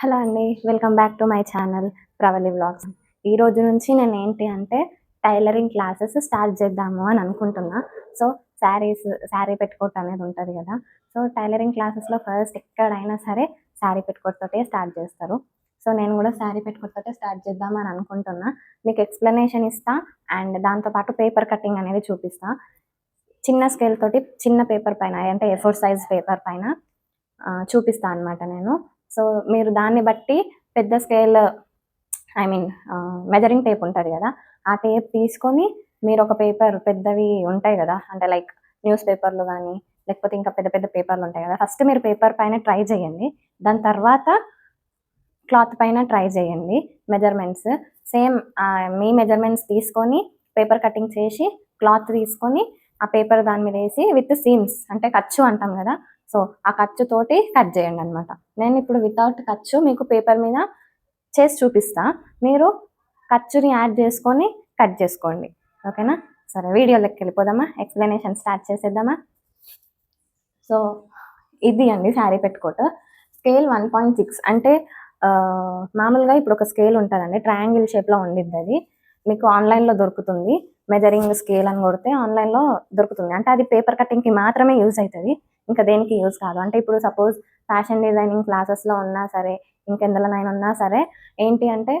Hello అండి welcome back to my channel Pravali vlogs. ఈ రోజు నుంచి నేను ఏంటి అంటే టైలరింగ్ క్లాసెస్ స్టార్ట్ చేద్దాము అని అనుకుంటున్నా. సో శారీస్ శారీ పెట్టుకోవటం అనేది ఉంటుంది కదా. సో టైలరింగ్ క్లాసెస్లో ఫస్ట్ ఎక్కడైనా సరే శారీ పెట్టుకోవటతోటే స్టార్ట్ చేస్తారు. సో నేను కూడా శారీ పెట్టుకోవటతోటే స్టార్ట్ చేద్దామని అనుకుంటున్నా. మీకు ఎక్స్ప్లెనేషన్ ఇస్తా అండ్ దాంతోపాటు పేపర్ కటింగ్ అనేది చూపిస్తా. చిన్న స్కేల్ తోటి చిన్న పేపర్ పైన అంటే ఏ ఫోర్ సైజ్ పేపర్ పైన చూపిస్తా అనమాట నేను. సో మీరు దాన్ని బట్టి పెద్ద scale I mean measuring tape ఉంటుంది కదా ఆ టేప్ తీసుకొని మీరు ఒక పేపర్ పెద్దవి ఉంటాయి కదా అంటే లైక్ న్యూస్ పేపర్లు కానీ లేకపోతే ఇంకా పెద్ద పెద్ద పేపర్లు ఉంటాయి కదా ఫస్ట్ మీరు పేపర్ పైన ట్రై చేయండి. దాని తర్వాత క్లాత్ పైన ట్రై చేయండి మెజర్మెంట్స్ సేమ్ మీ మెజర్మెంట్స్ తీసుకొని పేపర్ కటింగ్ చేసి క్లాత్ తీసుకొని ఆ పేపర్ దాని మీద వేసి విత్ సీమ్స్ అంటే ఖర్చు అంటాం కదా సో ఆ ఖర్చుతోటి కట్ చేయండి అనమాట నేను ఇప్పుడు వితౌట్ ఖర్చు మీకు పేపర్ మీద చేసి చూపిస్తా. మీరు ఖర్చుని యాడ్ చేసుకొని కట్ చేసుకోండి. ఓకేనా సరే వీడియోలోకి వెళ్ళిపోదామా? ఎక్స్ప్లెనేషన్ స్టార్ట్ చేసేద్దామా? సో ఇది అండి sari petticoat. Scale one point six అంటే మామూలుగా ఇప్పుడు ఒక స్కేల్ ఉంటుందండి. ట్రయాంగిల్ షేప్లో ఉండిద్ది అది. మీకు ఆన్లైన్లో దొరుకుతుంది. మెజరింగ్ స్కేల్ అని కొడితే ఆన్లైన్లో దొరుకుతుంది. అంటే అది పేపర్ కటింగ్కి మాత్రమే యూజ్ అవుతుంది ఇంకా దేనికి యూజ్ కాదు. అంటే ఇప్పుడు సపోజ్ ఫ్యాషన్ డిజైనింగ్ క్లాసెస్లో ఉన్నా సరే ఇంకెందులోనైనా ఉన్నా సరే ఏంటి అంటే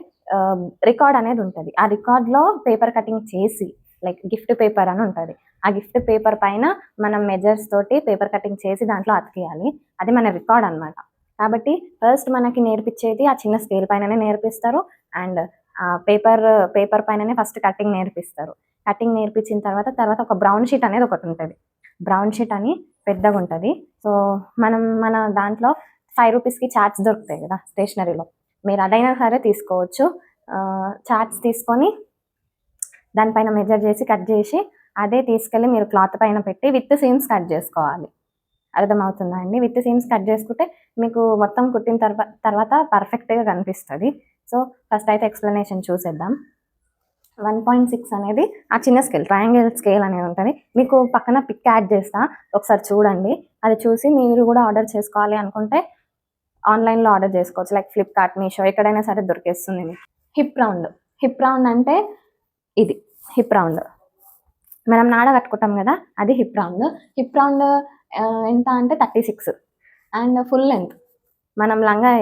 రికార్డ్ అనేది ఉంటుంది. ఆ రికార్డ్లో పేపర్ కటింగ్ చేసి లైక్ గిఫ్ట్ పేపర్ అని ఉంటుంది. ఆ గిఫ్ట్ పేపర్ పైన మనం మెజర్స్ తోటి పేపర్ కటింగ్ చేసి దాంట్లో అతికేయాలి. అది మన రికార్డ్ అన్నమాట. కాబట్టి ఫస్ట్ మనకి నేర్పించేది ఆ చిన్న స్కేల్ పైననే నేర్పిస్తారు. అండ్ ఆ పేపర్ పేపర్ పైననే ఫస్ట్ కటింగ్ నేర్పిస్తారు. కటింగ్ నేర్పించిన తర్వాత తర్వాత ఒక బ్రౌన్ షీట్ అనేది ఒకటి ఉంటుంది. బ్రౌన్ షీట్ అని పెద్దగా ఉంటుంది. సో మనం మన దాంట్లో ఫైవ్ రూపీస్కి చార్ట్స్ దొరుకుతాయి కదా స్టేషనరీలో. మీరు అదైనా సరే తీసుకోవచ్చు. చార్ట్స్ తీసుకొని దానిపైన మెజర్ చేసి కట్ చేసి అదే తీసుకెళ్ళి మీరు క్లాత్ పైన పెట్టి విత్ సీమ్స్ కట్ చేసుకోవాలి. అర్థమవుతుందా అండి? విత్ సీమ్స్ కట్ చేసుకుంటే మీకు మొత్తం కుట్టిన తర్వాత తర్వాత పర్ఫెక్ట్గా కనిపిస్తుంది. సో ఫస్ట్ అయితే ఎక్స్ప్లెనేషన్ చూసేద్దాం. వన్ పాయింట్ సిక్స్ అనేది ఆ చిన్న స్కేల్ ట్రయాంగిల్ స్కేల్ అనేది ఉంటుంది. మీకు పక్కన పిక్ యాడ్ చేస్తా ఒకసారి చూడండి. అది చూసి మీరు కూడా ఆర్డర్ చేసుకోవాలి అనుకుంటే ఆన్లైన్లో ఆర్డర్ చేసుకోవచ్చు. లైక్ ఫ్లిప్కార్ట్ మీషో ఎక్కడైనా సరే దొరికేస్తుంది మీకు. హిప్ రౌండ్ హిప్ రౌండ్ అంటే ఇది. హిప్ రౌండ్ మనం నాడ కట్టుకుంటాం కదా అది హిప్ రౌండ్ హిప్ రౌండ్ ఎంత అంటే thirty six and full length మనం లంగా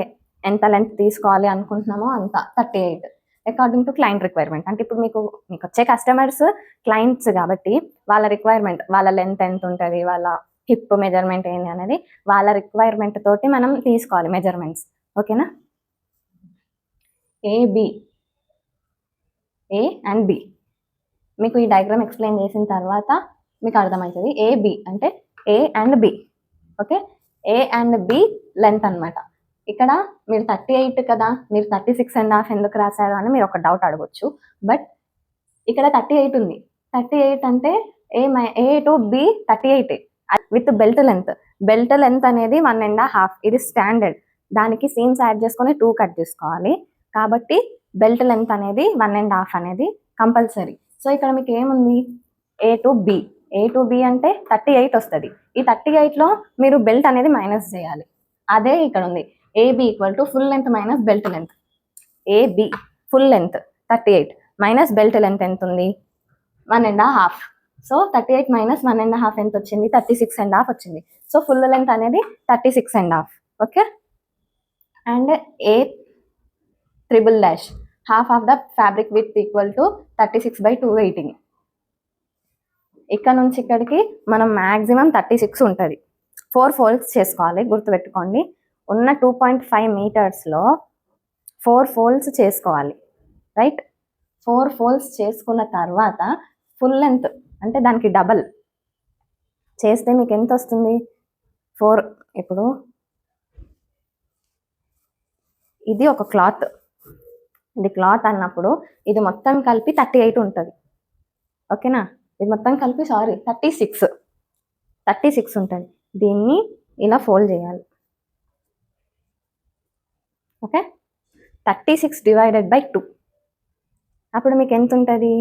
ఎంత లెంత్ తీసుకోవాలి అనుకుంటున్నామో అంత thirty eight according to client requirement అంటే ఇప్పుడు మీకు మీకు వచ్చే కస్టమర్స్ క్లయింట్స్ కాబట్టి వాళ్ళ రిక్వైర్మెంట్ వాళ్ళ లెంత్ ఎంత ఉంటుంది వాళ్ళ హిప్ మెజర్మెంట్ ఏంటి అనేది వాళ్ళ రిక్వైర్మెంట్ తోటి మనం తీసుకోవాలి మెజర్మెంట్స్ ఓకేనా ఏబి ఏ అండ్ బి మీకు ఈ డయాగ్రామ్ ఎక్స్ప్లెయిన్ చేసిన తర్వాత మీకు అర్థమవుతుంది. ఏబి అంటే A and B okay A and B length అన్నమాట. ఇక్కడ మీరు థర్టీ ఎయిట్ కదా మీరు థర్టీ సిక్స్ అండ్ హాఫ్ ఎందుకు రాశారు అని మీరు ఒక డౌట్ అడగొచ్చు. బట్ ఇక్కడ థర్టీ ఎయిట్ ఉంది. థర్టీ ఎయిట్ అంటే A my A to B thirty eight with belt length belt length అనేది వన్ అండ్ హాఫ్ ఇది స్టాండర్డ్ దానికి సీమ్స్ యాడ్ చేసుకొని టూ కట్ చేసుకోవాలి. కాబట్టి బెల్ట్ లెంత్ అనేది వన్ అండ్ హాఫ్ అనేది కంపల్సరీ సో ఇక్కడ మీకు ఏముంది? A to B A to B అంటే థర్టీ ఎయిట్ వస్తుంది. ఈ థర్టీ ఎయిట్లో మీరు బెల్ట్ అనేది మైనస్ చేయాలి. అదే ఇక్కడ ఉంది. AB equal to full length minus belt length AB full length thirty eight minus belt length ఎంత ఉంది one and half so thirty eight minus one and half ఎంత వచ్చింది? థర్టీ సిక్స్ అండ్ హాఫ్ వచ్చింది. So full length అనేది thirty six and half okay and a triple dash half of the fabric with equal to thirty six by two eighteen ఇక్కడ నుంచి ఇక్కడికి మనం maximum thirty six ఉంటుంది. Four folds చేసుకోవాలి. గుర్తుపెట్టుకోండి. ఉన్న టూ పాయింట్ ఫైవ్ మీటర్స్లో ఫోర్ ఫోల్స్ చేసుకోవాలి రైట్ ఫోర్ ఫోల్స్ చేసుకున్న తర్వాత ఫుల్ లెంత్ అంటే దానికి డబల్ చేస్తే మీకు ఎంత వస్తుంది? ఫోర్ ఇప్పుడు ఇది ఒక క్లాత్ ఇది క్లాత్ అన్నప్పుడు ఇది మొత్తం కలిపి థర్టీ ఎయిట్ ఉంటుంది. ఓకేనా? ఇది మొత్తం కలిపి sorry thirty six thirty six ఉంటుంది. దీన్ని ఇలా ఫోల్డ్ చేయాలి. Okay? Thirty six divided by two. అప్పుడు మీకు ఎంత ఉంటుంది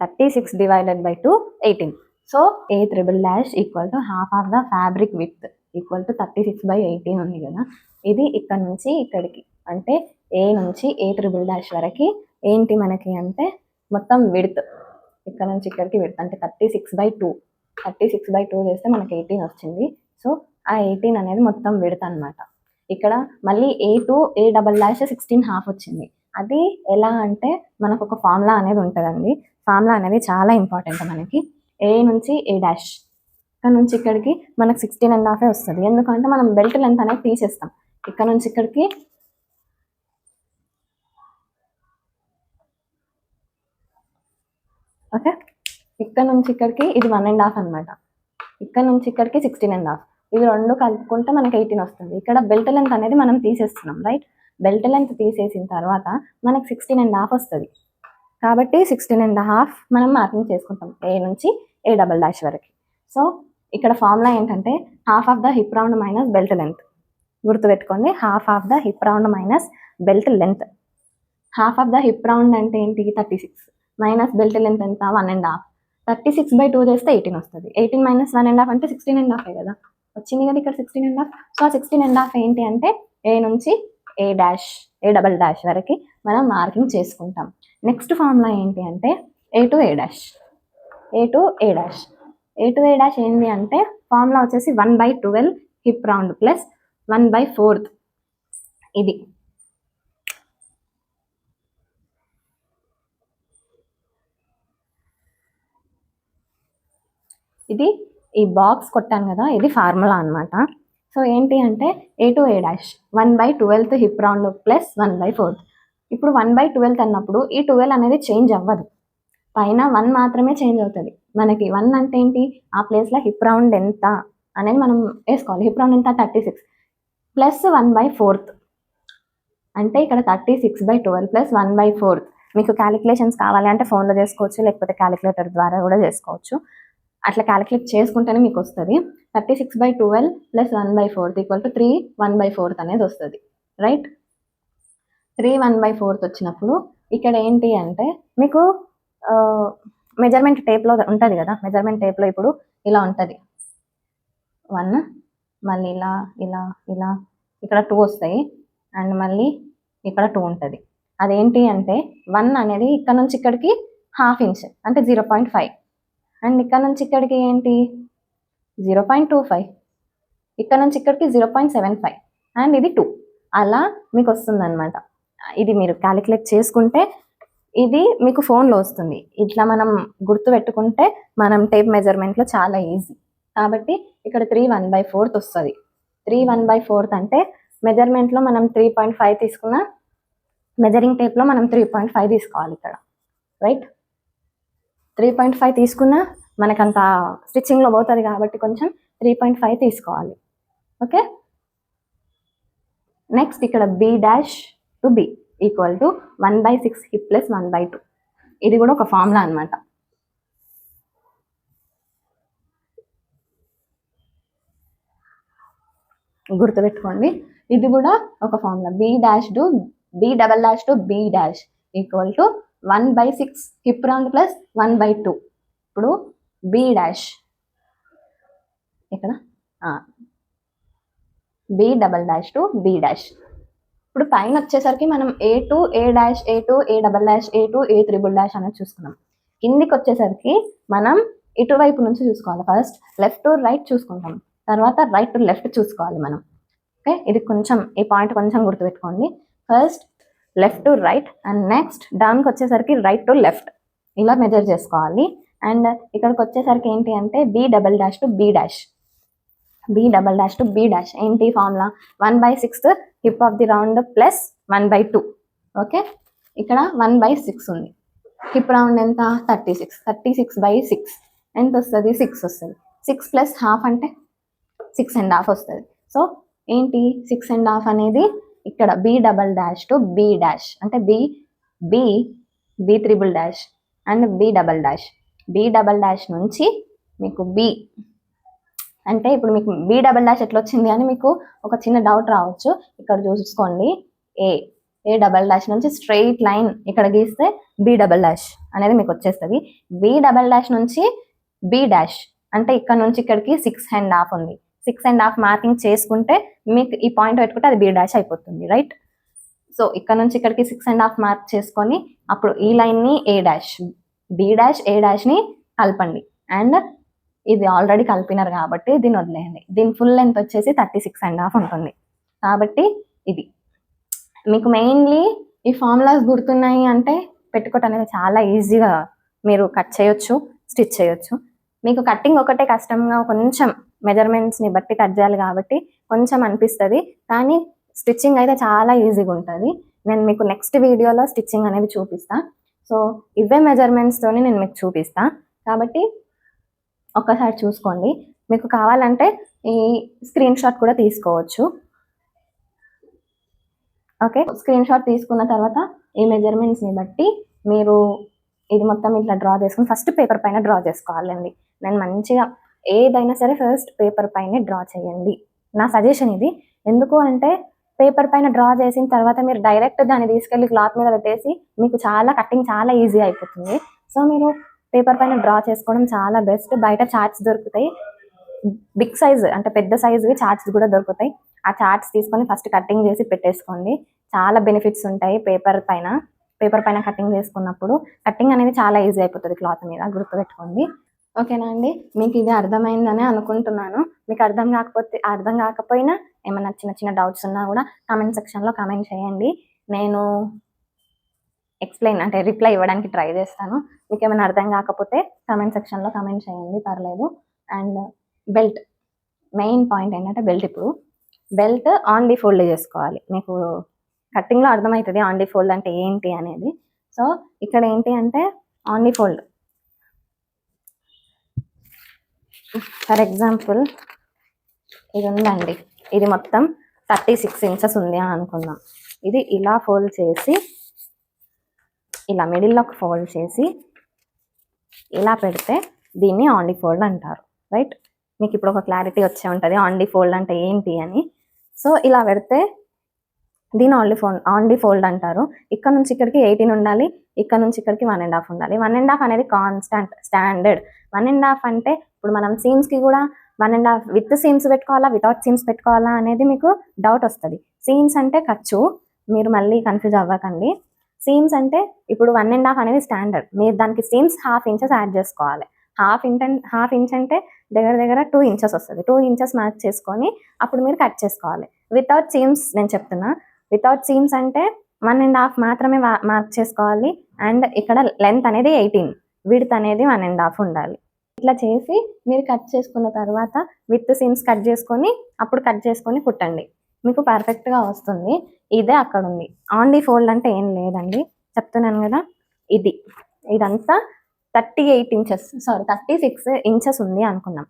thirty six divided by two eighteen. So A triple dash equal to half of the fabric with equal to thirty six by eighteen ఉంది కదా? ఇది ఇక్కడ నుంచి ఇక్కడికి. అంటే ఏ నుంచి ఏ త్రిబుల్ డాష్ వరకు ఏంటి మనకి అంటే మొత్తం విడత్. ఇక్కడ నుంచి ఇక్కడికి విడత్. అంటే thirty six by two. Thirty six by two చేస్తే మనకి ఎయిటీన్ వచ్చింది. సో ఆ ఎయిటీన్ అనేది మొత్తం విడత అనమాట ఇక్కడ మళ్ళీ A to A double dash sixteen half వచ్చింది. అది ఎలా అంటే మనకు ఒక ఫార్ములా అనేది ఉంటుందండి. ఫార్ములా అనేది చాలా ఇంపార్టెంట్ మనకి. ఏ నుంచి ఏ డాష్ ఇక్కడ నుంచి ఇక్కడికి మనకు సిక్స్టీన్ అండ్ హాఫే వస్తుంది. ఎందుకంటే మనం బెల్ట్ లెంత్ అనేది తీసేస్తాం. ఇక్కడ నుంచి ఇక్కడికి ఓకే? ఇక్కడ నుంచి ఇక్కడికి ఇది వన్ అండ్ హాఫ్ అనమాట ఇక్కడ నుంచి ఇక్కడికి సిక్స్టీన్ అండ్ హాఫ్ ఇవి రెండు కలుపుకుంటే మనకి ఎయిటీన్ వస్తుంది. ఇక్కడ బెల్ట్ లెంత్ అనేది మనం తీసేస్తున్నాం రైట్ బెల్ట్ లెంత్ తీసేసిన తర్వాత మనకి సిక్స్టీన్ అండ్ హాఫ్ వస్తుంది. కాబట్టి సిక్స్టీన్ అండ్ హాఫ్ మనం మార్కింగ్ చేసుకుంటాం ఏ నుంచి ఏ డబల్ డాష్ వరకు. సో ఇక్కడ ఫార్ములా ఏంటంటే half of the hip round minus belt length గుర్తుపెట్టుకోండి half of the hip round minus belt length half of the hip round అంటే ఏంటి? Thirty six minus belt length ఎంత? One and half thirty six by two చేస్తే eighteen వస్తుంది. Eighteen minus one and half అంటే sixteen and హాఫే కదా? వచ్చింది కదా ఇక్కడ సిక్స్టీన్ అండ్ హాఫ్ సో ఆ సిక్స్టీన్ అండ్ హాఫ్ ఏంటి అంటే ఏ నుంచి A dash A double dash వరకు మనం మార్కింగ్ చేసుకుంటాం. నెక్స్ట్ ఫార్ములా ఏంటి అంటే A to A dash A to A dash A to A dash ఏంటి అంటే ఫార్ములా వచ్చేసి one by twelve hip round plus one by fourth ఇది. ఇది ఈ బాక్స్ కొట్టాను కదా ఇది ఫార్ములా అన్నమాట. సో ఏంటి అంటే A to A dash one by twelfth hip round plus one by fourth ఇప్పుడు వన్ బై ట్వెల్త్ అన్నప్పుడు ఈ ట్వెల్వ్ అనేది చేంజ్ అవ్వదు. పైన వన్ మాత్రమే చేంజ్ అవుతుంది. మనకి వన్ అంటే ఏంటి? ఆ ప్లేస్లో హిప్ రౌండ్ ఎంత అనేది మనం వేసుకోవాలి. హిప్ రౌండ్ ఎంత? Thirty six plus one by fourth అంటే ఇక్కడ thirty six by twelve plus one by fourth మీకు క్యాలిక్యులేషన్స్ కావాలి అంటే ఫోన్లో చేసుకోవచ్చు లేకపోతే క్యాలిక్యులేటర్ ద్వారా కూడా చేసుకోవచ్చు. అట్లా క్యాలిక్యులేట్ చేసుకుంటేనే మీకు వస్తుంది. Thirty six by twelve plus one by fourth equal to three one by fourth అనేది వస్తుంది. Right three one by fourth వచ్చినప్పుడు ఇక్కడ ఏంటి అంటే మీకు మెజర్మెంట్ టేప్లో ఉంటుంది కదా? మెజర్మెంట్ టేప్లో ఇప్పుడు ఇలా ఉంటుంది. వన్ మళ్ళీ ఇలా ఇలా ఇలా ఇక్కడ టూ వస్తాయి. అండ్ మళ్ళీ ఇక్కడ టూ ఉంటుంది. అదేంటి అంటే వన్ అనేది ఇక్కడ నుంచి ఇక్కడికి హాఫ్ ఇంచ్ అంటే జీరో పాయింట్ ఫైవ్ అండ్ ఇక్కడ నుంచి ఇక్కడికి ఏంటి? Zero point two five. ఇక్కడ నుంచి ఇక్కడికి zero point seven five. And ఇది టూ. అలా మీకు వస్తుంది అనమాట ఇది మీరు క్యాలిక్యులేట్ చేసుకుంటే ఇది మీకు ఫోన్లో వస్తుంది. ఇట్లా మనం గుర్తు పెట్టుకుంటే మనం టేప్ మెజర్మెంట్లో చాలా ఈజీ. కాబట్టి ఇక్కడ త్రీ వన్ బై ఫోర్త్ వస్తుంది. త్రీ వన్ బై ఫోర్త్ అంటే మెజర్మెంట్లో మనం త్రీ పాయింట్ ఫైవ్ తీసుకున్న మెజరింగ్ టేప్లో మనం త్రీ పాయింట్ ఫైవ్ తీసుకోవాలి ఇక్కడ. రైట్? త్రీ పాయింట్ ఫైవ్ తీసుకున్నా మనకంత స్టిచ్చింగ్లో పోతుంది కాబట్టి కొంచెం త్రీ పాయింట్ ఫైవ్ తీసుకోవాలి. ఓకే? నెక్స్ట్ ఇక్కడ B dash to B equal to one by six hip plus one by two ఇది కూడా ఒక ఫార్ములా అనమాట గుర్తుపెట్టుకోండి. ఇది కూడా ఒక formula B dash to B double dash to B dash equal to one by six hip round plus one by two. ఇప్పుడు B dash. ఇక్కడ B double dash to B dash. ఇప్పుడు పైన వచ్చేసరికి మనం A to A dash A to A double dash A to A triple dash అనేది చూసుకున్నాం. కిందికి వచ్చేసరికి మనం ఇటువైపు నుంచి చూసుకోవాలి. ఫస్ట్ లెఫ్ట్ టు రైట్ చూసుకుంటాం. తర్వాత రైట్ టు లెఫ్ట్ చూసుకోవాలి మనం. ఓకే? ఇది కొంచెం ఈ పాయింట్ కొంచెం గుర్తుపెట్టుకోండి. First left to right and next డౌన్కి వచ్చేసరికి రైట్ టు లెఫ్ట్. ఇలా మెజర్ చేసుకోవాలి. అండ్ ఇక్కడికి వచ్చేసరికి ఏంటి అంటే B double dash to B dash B double dash to B dash ఏంటి formula one by sixth hip of the round plus one by two okay ఇక్కడ one by six ఉంది. Hip round ఎంత? Thirty six thirty six by six ఎంత వస్తుంది? Six వస్తుంది. Six plus half అంటే six and half వస్తుంది. So ఏంటి? Six and half అనేది ఇక్కడ B double dash to B dash అంటే B B B triple dash and B double dash B double dash నుంచి మీకు బి అంటే ఇప్పుడు మీకు బి డబల్ డాష్ ఎట్లా వచ్చింది అని మీకు ఒక చిన్న డౌట్ రావచ్చు. ఇక్కడ చూసుకోండి. ఏ ఏ డబల్ డాష్ నుంచి స్ట్రెయిట్ లైన్ ఇక్కడ గీస్తే బి డబల్ డాష్ అనేది మీకు వచ్చేస్తుంది. బి డబల్ డాష్ నుంచి బి డాష్ అంటే ఇక్కడ నుంచి ఇక్కడికి సిక్స్ అండ్ హాఫ్ ఉంది. సిక్స్ అండ్ హాఫ్ మార్కింగ్ చేసుకుంటే మీకు ఈ పాయింట్ పెట్టుకుంటే అది బి డాష్ అయిపోతుంది రైట్? సో ఇక్కడ నుంచి ఇక్కడికి సిక్స్ అండ్ హాఫ్ మార్క్ చేసుకొని అప్పుడు ఈ లైన్ని A dash B dash A డాష్ని కలపండి. అండ్ ఇది ఆల్రెడీ కలిపినారు కాబట్టి దీన్ని వదిలేయండి. దీని ఫుల్ లెంత్ వచ్చేసి థర్టీ సిక్స్ అండ్ హాఫ్ ఉంటుంది. కాబట్టి ఇది. మీకు మెయిన్లీ ఈ ఫార్ములాస్ గుర్తున్నాయి అంటే పెట్టుకోవటం అనేది చాలా ఈజీగా మీరు కట్ చేయొచ్చు స్టిచ్ చేయొచ్చు. మీకు కట్టింగ్ ఒకటే కష్టంగా కొంచెం మెజర్మెంట్స్ని బట్టి కట్ చేయాలి కాబట్టి కొంచెం అనిపిస్తుంది. కానీ స్టిచ్చింగ్ అయితే చాలా ఈజీగా ఉంటుంది. నేను మీకు నెక్స్ట్ వీడియోలో స్టిచ్చింగ్ అనేది చూపిస్తా. సో ఇవే మెజర్మెంట్స్తోని నేను మీకు చూపిస్తా. కాబట్టి ఒక్కసారి చూసుకోండి. మీకు కావాలంటే ఈ స్క్రీన్ షాట్ కూడా తీసుకోవచ్చు. ఓకే? స్క్రీన్ షాట్ తీసుకున్న తర్వాత ఈ మెజర్మెంట్స్ని బట్టి మీరు ఇది మొత్తం ఇట్లా డ్రా చేసుకుని ఫస్ట్ పేపర్ పైన డ్రా చేసుకోవాలండి. నేను మంచిగా ఏదైనా సరే ఫస్ట్ పేపర్ పైన డ్రా చేయండి. నా సజెషన్ ఇది. ఎందుకు అంటే పేపర్ పైన డ్రా చేసిన తర్వాత మీరు డైరెక్ట్ దాన్ని తీసుకెళ్ళి క్లాత్ మీద పెట్టేసి మీకు చాలా కటింగ్ చాలా ఈజీ అయిపోతుంది. సో మీరు పేపర్ పైన డ్రా చేసుకోవడం చాలా బెస్ట్ బయట చార్ట్స్ దొరుకుతాయి. బిగ్ సైజ్ అంటే పెద్ద సైజువి చార్ట్స్ కూడా దొరుకుతాయి. ఆ చార్ట్స్ తీసుకొని ఫస్ట్ కటింగ్ చేసి పెట్టేసుకోండి. చాలా బెనిఫిట్స్ ఉంటాయి పేపర్ పైన. పేపర్ పైన కటింగ్ చేసుకున్నప్పుడు. కటింగ్ అనేది చాలా ఈజీ అయిపోతుంది క్లాత్ మీద గుర్తుపెట్టుకోండి. ఓకేనా అండి? మీకు ఇది అర్థమైందని అనుకుంటున్నాను. మీకు అర్థం కాకపోతే అర్థం కాకపోయినా ఏమైనా చిన్న చిన్న డౌట్స్ ఉన్నా కూడా కామెంట్ సెక్షన్లో కామెంట్ చేయండి. నేను ఎక్స్ప్లెయిన్ అంటే రిప్లై ఇవ్వడానికి ట్రై చేస్తాను. మీకు ఏమైనా అర్థం కాకపోతే కామెంట్ సెక్షన్లో కామెంట్ చేయండి పర్లేదు. అండ్ బెల్ట్ మెయిన్ పాయింట్ ఏంటంటే బెల్ట్ ఇప్పుడు. బెల్ట్ ఆన్ ది ఫోల్డ్ చేసుకోవాలి. మీకు కట్టింగ్లో అర్థమవుతుంది ఆన్ ది ఫోల్డ్ అంటే ఏంటి అనేది. సో ఇక్కడ ఏంటి అంటే on the fold for example ఇది ఉందండి ఇది మొత్తం థర్టీ సిక్స్ ఇంచెస్ ఉంది అని అనుకుందాం. ఇది ఇలా ఫోల్డ్ చేసి ఇలా మిడిల్లోకి ఫోల్డ్ చేసి ఇలా పెడితే దీన్ని ఆన్ ఫోల్డ్ అంటారు. రైట్? మీకు ఇప్పుడు ఒక క్లారిటీ వచ్చే ఉంటుంది ఆన్ ఫోల్డ్ అంటే ఏంటి అని. సో ఇలా పెడితే దీని only the fold on fold అంటారు. ఇక్కడ నుంచి ఇక్కడికి ఎయిటీన్ ఉండాలి ఇక్కడ నుంచి ఇక్కడికి వన్ అండ్ హాఫ్ ఉండాలి. వన్ అండ్ హాఫ్ అనేది constant standard one and half అంటే ఇప్పుడు మనం సీమ్స్కి కూడా one and half with seams పెట్టుకోవాలా వితౌట్ సీమ్స్ పెట్టుకోవాలా అనేది మీకు డౌట్ వస్తుంది. సీమ్స్ అంటే ఖర్చు మీరు మళ్ళీ కన్ఫ్యూజ్ అవ్వకండి. సీమ్స్ అంటే ఇప్పుడు వన్ అండ్ హాఫ్ అనేది స్టాండర్డ్ మీరు దానికి సీమ్స్ హాఫ్ ఇంచెస్ యాడ్ చేసుకోవాలి. హాఫ్ ఇంచ్ హాఫ్ ఇంచ్ అంటే దగ్గర దగ్గర టూ ఇంచెస్ వస్తుంది. టూ ఇంచెస్ మార్క్ చేసుకొని అప్పుడు మీరు కట్ చేసుకోవాలి. వితౌట్ సీమ్స్ నేను చెప్తున్నా. వితౌట్ సీమ్స్ అంటే వన్ అండ్ హాఫ్ మాత్రమే మార్క్ చేసుకోవాలి. అండ్ ఇక్కడ లెంత్ అనేది ఎయిటీన్ విడ్త్ అనేది వన్ అండ్ హాఫ్ ఉండాలి. ఇట్లా చేసి మీరు కట్ చేసుకున్న తర్వాత విత్ సీమ్స్ కట్ చేసుకొని అప్పుడు కట్ చేసుకొని కుట్టండి. మీకు పర్ఫెక్ట్గా వస్తుంది. ఇదే అక్కడ ఉంది ఆన్ ది ఫోల్డ్ అంటే ఏం లేదండి. చెప్తున్నాను కదా? ఇది. ఇదంతా thirty eight inches sorry thirty six inches ఉంది అనుకున్నాం.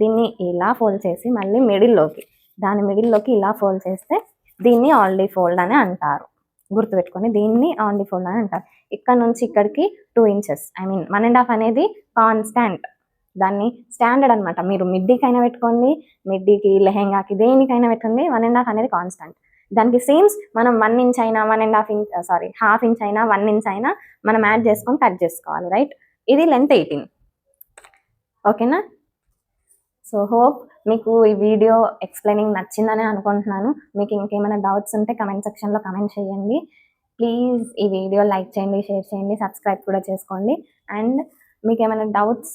దీన్ని ఇలా ఫోల్డ్ చేసి మళ్ళీ మిడిల్లోకి దాని మిడిల్లోకి ఇలా ఫోల్డ్ చేస్తే దీన్ని ఆన్ ది ఫోల్డ్ అని అంటారు. గుర్తుపెట్టుకొని దీన్ని ఆన్ ఫోల్డ్ అని అంటారు. ఇక్కడ నుంచి ఇక్కడికి two inches I mean one and half అనేది కాన్స్టాంట్ దాన్ని స్టాండర్డ్ అనమాట మీరు మిడ్డీకైనా పెట్టుకోండి మిడ్డీకి లెహెంగాకి దేనికైనా పెట్టుకోండి వన్ అండ్ హాఫ్ అనేది కాన్స్టెంట్ దానికి సేమ్స్ మనం వన్ ఇంచ్ అయినా one and half inch sorry half inch అయినా వన్ ఇంచ్ అయినా మనం యాడ్ చేసుకొని కట్ చేసుకోవాలి రైట్ ఇది లెంత్ ఎయిటీన్ ఓకేనా సో హోప్ మీకు ఈ వీడియో ఎక్స్ప్లెయినింగ్ నచ్చిందని అనుకుంటున్నాను. మీకు ఇంకేమైనా డౌట్స్ ఉంటే కమెంట్ సెక్షన్లో కమెంట్ చేయండి. ప్లీజ్ ఈ వీడియో లైక్ చేయండి షేర్ చేయండి సబ్స్క్రైబ్ కూడా చేసుకోండి. అండ్ మీకు ఏమైనా డౌట్స్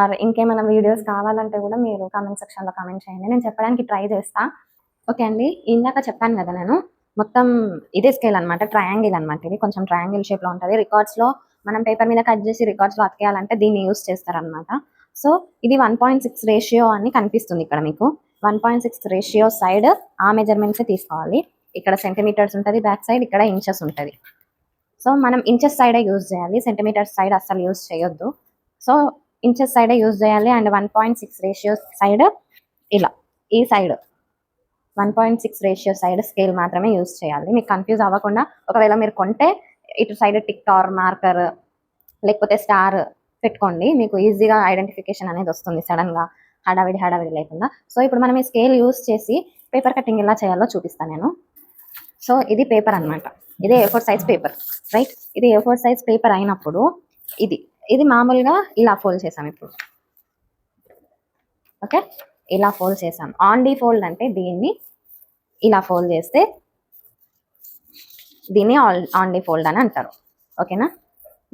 ఆర్ ఇంకేమైనా వీడియోస్ కావాలంటే కూడా మీరు కామెంట్ సెక్షన్లో కామెంట్ చేయండి. నేను చెప్పడానికి ట్రై చేస్తా. ఓకే అండి. ఇందాక చెప్పాను కదా నేను మొత్తం ఇదే స్కేల్ అనమాట ట్రయాంగిల్ అనమాట ఇది. కొంచెం ట్రయాంగిల్ షేప్లో ఉంటుంది. రికార్డ్స్లో మనం పేపర్ మీద కట్ చేసి రికార్డ్స్లో అతికేయాలంటే దీన్ని యూస్ చేస్తారనమాట సో ఇది వన్ పాయింట్ సిక్స్ రేషియో అని కనిపిస్తుంది ఇక్కడ మీకు. One point six ratio side ఆ మెజర్మెంట్సే తీసుకోవాలి. ఇక్కడ సెంటీమీటర్స్ ఉంటుంది బ్యాక్ సైడ్ ఇక్కడ ఇంచెస్ ఉంటుంది. సో మనం ఇంచెస్ సైడే యూజ్ చేయాలి. సెంటీమీటర్స్ సైడ్ అస్సలు యూజ్ చేయొద్దు. సో ఇంచెస్ సైడ్ యూజ్ చేయాలి and one point six ratio side ఇలా ఈ side one point six ratio side scale మాత్రమే యూజ్ చేయాలి. మీకు కన్ఫ్యూజ్ అవ్వకుండా ఒకవేళ మీరు కొంటే ఇటు సైడ్ టిక్ ఆర్ మార్కర్ లేకపోతే స్టార్ పెట్టుకోండి. మీకు ఈజీగా ఐడెంటిఫికేషన్ అనేది వస్తుంది సడన్గా హడావిడి హడావిడి లేకుండా. సో ఇప్పుడు మనం ఈ స్కేల్ యూజ్ చేసి పేపర్ కటింగ్ ఎలా చేయాలో చూపిస్తాను నేను. సో ఇది పేపర్ అన్నమాట. ఇది A four size paper right ఇది ఏ ఫోర్ సైజ్ పేపర్ అయినప్పుడు ఇది ఇది మామూలుగా ఇలా ఫోల్డ్ చేసాం ఇప్పుడు. ఓకే? ఇలా ఫోల్డ్ చేసాం ఆన్ డి ఫోల్డ్ అంటే దీన్ని ఇలా ఫోల్డ్ చేస్తే దీన్ని ఆన్ డి ఫోల్డ్ అని అంటారు. ఓకేనా?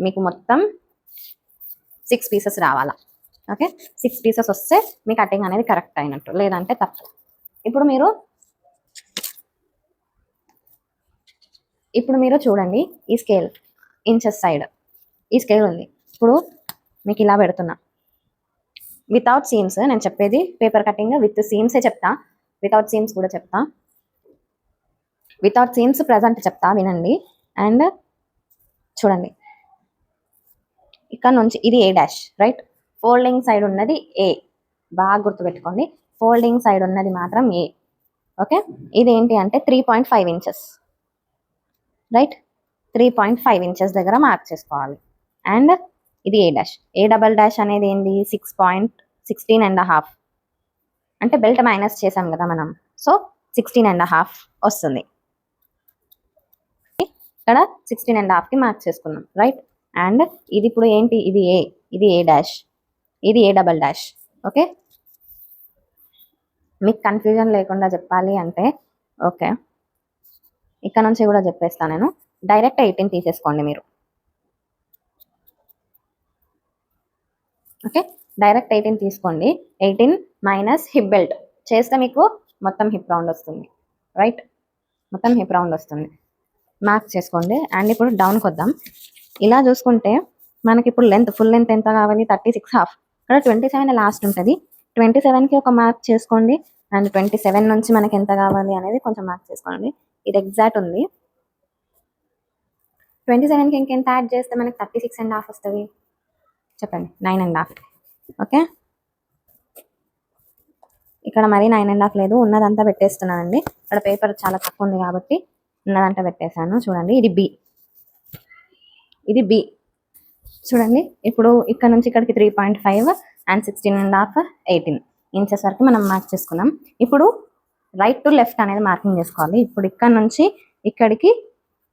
మీకు మొత్తం సిక్స్ పీసెస్ రావాలా? ఓకే? సిక్స్ పీసెస్ వస్తే మీ కటింగ్ అనేది కరెక్ట్ అయినట్టు లేదంటే తప్పు. ఇప్పుడు మీరు ఇప్పుడు మీరు చూడండి ఈ స్కేల్ ఇంచెస్ సైడ్. ఈ స్కేల్ ఉంది. ఇప్పుడు మీకు ఇలా పెడుతున్నా. వితౌట్ సీమ్స్ నేను చెప్పేది పేపర్ కటింగ్ విత్ సీమ్సే చెప్తా. వితౌట్ సీమ్స్ కూడా చెప్తా. వితౌట్ సీమ్స్ ప్రజెంట్ చెప్తా వినండి. అండ్ చూడండి. ఇక్కడ నుంచి ఇది A dash right folding side ఉన్నది ఏ బాగా గుర్తుపెట్టుకోండి. ఫోల్డింగ్ సైడ్ ఉన్నది మాత్రం ఏ ఓకే ఇది ఏంటి అంటే three point five inches right three point five inches దగ్గర మార్క్ చేసుకోవాలి. అండ్ ఇది A dash A double dash అనేది ఏంది? Six point sixteen and half అంటే బెల్ట్ మైనస్ చేసాం కదా మనం. సో సిక్స్టీన్ అండ్ హాఫ్ వస్తుంది. ఇక్కడ సిక్స్టీన్ అండ్ హాఫ్కి మార్క్ చేసుకున్నాం. రైట్ అండ్ ఇది ఇప్పుడు ఏంటి? ఇది ఏ ఇది ఏ డాష్ ఇది ఏ డబల్ డాష్ ఓకే మీకు కన్ఫ్యూజన్ లేకుండా చెప్పాలి అంటే ఓకే ఇక్కడ నుంచి కూడా చెప్పేస్తాను నేను. డైరెక్ట్ ఎయిటీన్ తీసేసుకోండి మీరు. ఓకే? డైరెక్ట్ ఎయిటీన్ తీసుకోండి. Eighteen minus hip belt. చేస్తే మీకు మొత్తం హిప్ రౌండ్ వస్తుంది. రైట్? మొత్తం హిప్ రౌండ్ వస్తుంది. మార్క్ చేసుకోండి. అండ్ ఇప్పుడు డౌన్కి వద్దాం ఇలా చూసుకుంటే మనకి ఇప్పుడు లెంత్ ఫుల్ లెంత్ ఎంత కావాలి? Thirty six half. ఇక్కడ ట్వంటీ సెవెన్ లాస్ట్ ఉంటుంది. ట్వంటీ సెవెన్కి ఒక మార్క్ చేసుకోండి. అండ్ ట్వంటీ సెవెన్ నుంచి మనకి ఎంత కావాలి అనేది కొంచెం మార్క్ చేసుకోండి. ఇది ఎగ్జాక్ట్ ఉంది. ట్వంటీ సెవెన్కి ఇంకెంత యాడ్ చేస్తే మనకి థర్టీ సిక్స్ అండ్ హాఫ్ వస్తుంది? చెప్పండి నైన్ అండ్ హాఫ్ ఓకే? ఇక్కడ మరి నైన్ అండ్ హాఫ్ లేదు ఉన్నదంతా పెట్టేస్తున్నానండి. ఇక్కడ పేపర్ చాలా తక్కువ ఉంది కాబట్టి ఉన్నదంతా పెట్టేశాను. చూడండి ఇది బి ఇది బి చూడండి ఇప్పుడు ఇక్కడ నుంచి ఇక్కడికి three point five and sixteen and half eighteen inches వరకు మనం మార్క్ చేసుకున్నాం. ఇప్పుడు రైట్ టు లెఫ్ట్ అనేది మార్కింగ్ చేసుకోవాలి. ఇప్పుడు ఇక్కడ నుంచి ఇక్కడికి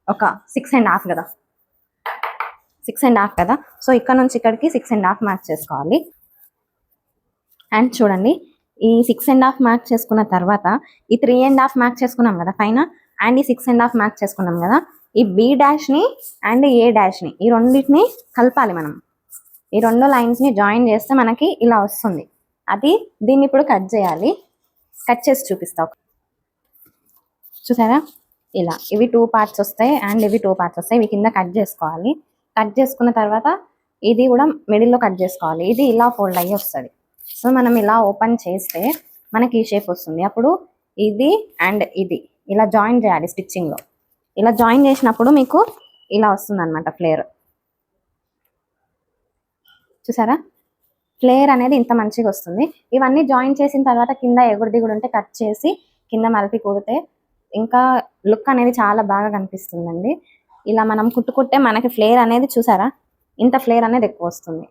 ఒక సిక్స్ అండ్ హాఫ్ కదా. సిక్స్ అండ్ హాఫ్ కదా? సో ఇక్కడ నుంచి ఇక్కడికి సిక్స్ అండ్ హాఫ్ మార్క్ చేసుకోవాలి. అండ్ చూడండి ఈ సిక్స్ అండ్ హాఫ్ మార్క్ చేసుకున్న తర్వాత ఈ త్రీ అండ్ హాఫ్ మార్క్ చేసుకున్నాం కదా పైన? అండ్ ఈ సిక్స్ అండ్ హాఫ్ మార్క్ చేసుకున్నాం కదా? ఈ బి డాష్ని అండ్ ఏ డాష్ని ఈ రెండింటిని కలపాలి మనం. ఈ రెండు లైన్స్ని జాయిన్ చేస్తే మనకి ఇలా వస్తుంది. అది దీన్ని ఇప్పుడు కట్ చేయాలి. కట్ చేసి చూపిస్తా చూసారా? ఇలా. ఇవి టూ పార్ట్స్ వస్తాయి అండ్ ఇవి టూ పార్ట్స్ వస్తాయి. ఇవి కింద కట్ చేసుకోవాలి. కట్ చేసుకున్న తర్వాత ఇది కూడా మిడిల్లో కట్ చేసుకోవాలి. ఇది ఇలా ఫోల్డ్ అయ్యి వస్తుంది. సో మనం ఇలా ఓపెన్ చేస్తే మనకి ఈ షేప్ వస్తుంది. అప్పుడు ఇది అండ్ ఇది. ఇలా జాయిన్ చేయాలి స్టిచ్చింగ్లో ఇలా జాయిన్ చేసినప్పుడు మీకు ఇలా వస్తుంది అనమాట ఫ్లేర్ చూసారా? ఫ్లేర్ అనేది ఇంత మంచిగా వస్తుంది. ఇవన్నీ జాయిన్ చేసిన తర్వాత కింద ఎగురు దిగుడు ఉంటే కట్ చేసి కింద మలిపి కుడితే ఇంకా లుక్ అనేది చాలా బాగా కనిపిస్తుందండి. ఇలా మనం కుట్టుకుంటే మనకి ఫ్లేర్ అనేది చూసారా? ఇంత ఫ్లేర్ అనేది ఎక్కువ వస్తుంది.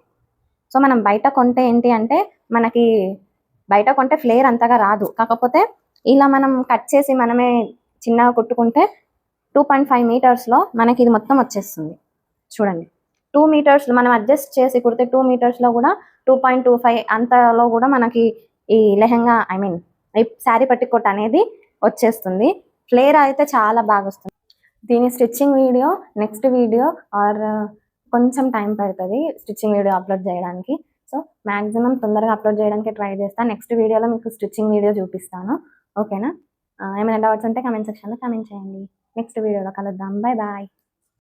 సో మనం బయట కొంటే ఏంటి అంటే మనకి బయట కొంటే ఫ్లేర్ అంతగా రాదు. కాకపోతే ఇలా మనం కట్ చేసి మనమే చిన్నగా కుట్టుకుంటే టూ పాయింట్ ఫైవ్ మీటర్స్లో మనకి ఇది మొత్తం వచ్చేస్తుంది. చూడండి. టూ మీటర్స్ మనం అడ్జస్ట్ చేసి కుడితే టూ మీటర్స్లో కూడా టూ పాయింట్ టూ ఫైవ్ అంతలో కూడా మనకి ఈ లెహంగా ఐ మీన్ ఈ శారీ పట్టుకోట అనేది వచ్చేస్తుంది. ఫ్లేర్ అయితే చాలా బాగా వస్తుంది. దీని stitching video next video or కొంచెం టైం పడుతుంది స్టిచ్చింగ్ వీడియో అప్లోడ్ చేయడానికి. సో మ్యాక్సిమం తొందరగా అప్లోడ్ చేయడానికి ట్రై చేస్తాను నెక్స్ట్ వీడియోలో మీకు స్టిచ్చింగ్ వీడియో చూపిస్తాను. ఓకేనా? ఏమైనా డౌట్స్ ఉంటే కమెంట్ సెక్షన్లో కమెంట్ చేయండి. నెక్స్ట్ వీడియోలో కలుద్దాం. Bye bye.